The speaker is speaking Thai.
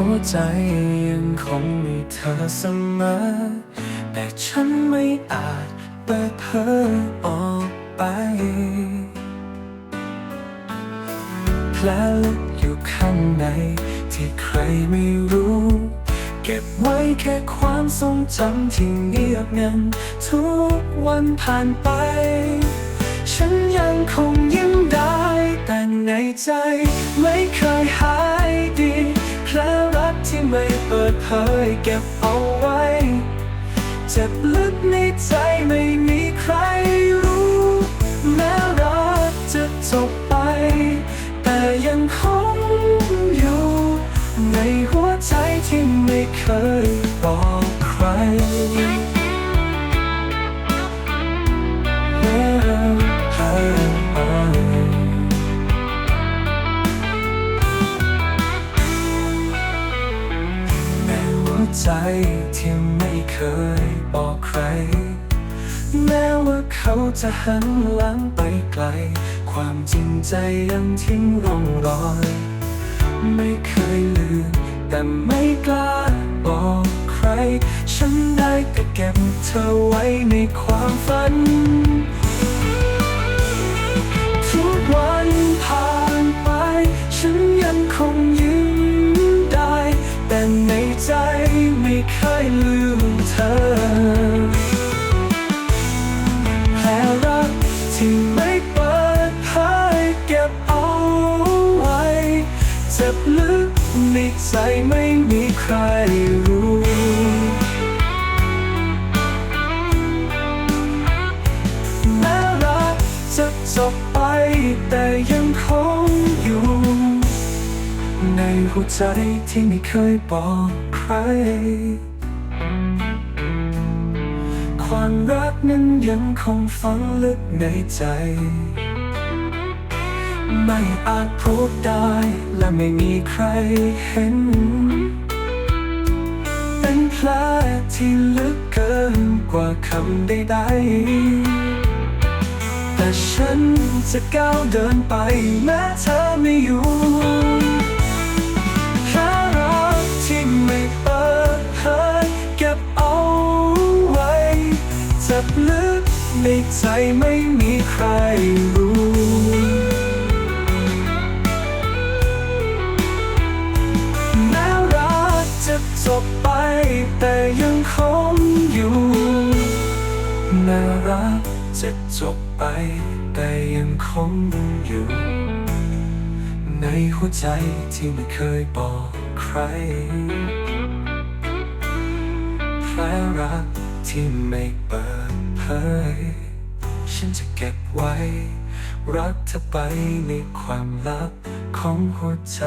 ัวใจยังคงมีเธอเสมอ แต่ฉันไม่อาจเปิดเผยออกไปแผลลึกอยู่ข้างในที่ใครไม่รู้ เก็บไว้แค่ความทรงจำที่เงียบงันทุกวันผ่านไป ฉันยังคงยิ้มได้แต่ในใจไม่เค ยเก็บเอาไว้ เจ็บลึกในใจไม่มีใครรู้ แม้รักจะจบไป แต่ยังคงอยู่ ในหัวใจที่ไม่เคยบอกใคร ที่ไม่เคยบอกใคร แม้ว่าเขาจะหันหลังไปไกล ความจริงใจยังทิ้งร่องรอย ไม่เคยลืม แต่ไม่กล้าบอกใคร ฉันได้แต่เก็บเธอไว้ในความฝัน ในใจไม่มีใครรู้ แม้รักจะจบไปแต่ยังคงอยู่ ในหัวใจที่ไม่เคยบอกใคร ความรักนั้นยังคงฝังลึกในใจ ไม่อาจพูดได้และไม่มีใครเห็น เป็นแผลที่ลึกเกินกว่าคำใดๆ แต่ฉันจะก้าวเดินไปแม้เธอไม่อยู่แค่รักที่ไม่เปิดเผยเก็บเอาไว้เจ็บลึกในใจไม่มีใครรู้ ไป แต่ยังคงอยู่แม้รักจะจบไปแต่ยังคงอยู่ ในหัวใจที่ไม่เคยบอกใครแผลรักที่ไม่เปิดเผยฉันจะเก็บไว้ รักเธอไปในความลับของหัวใจ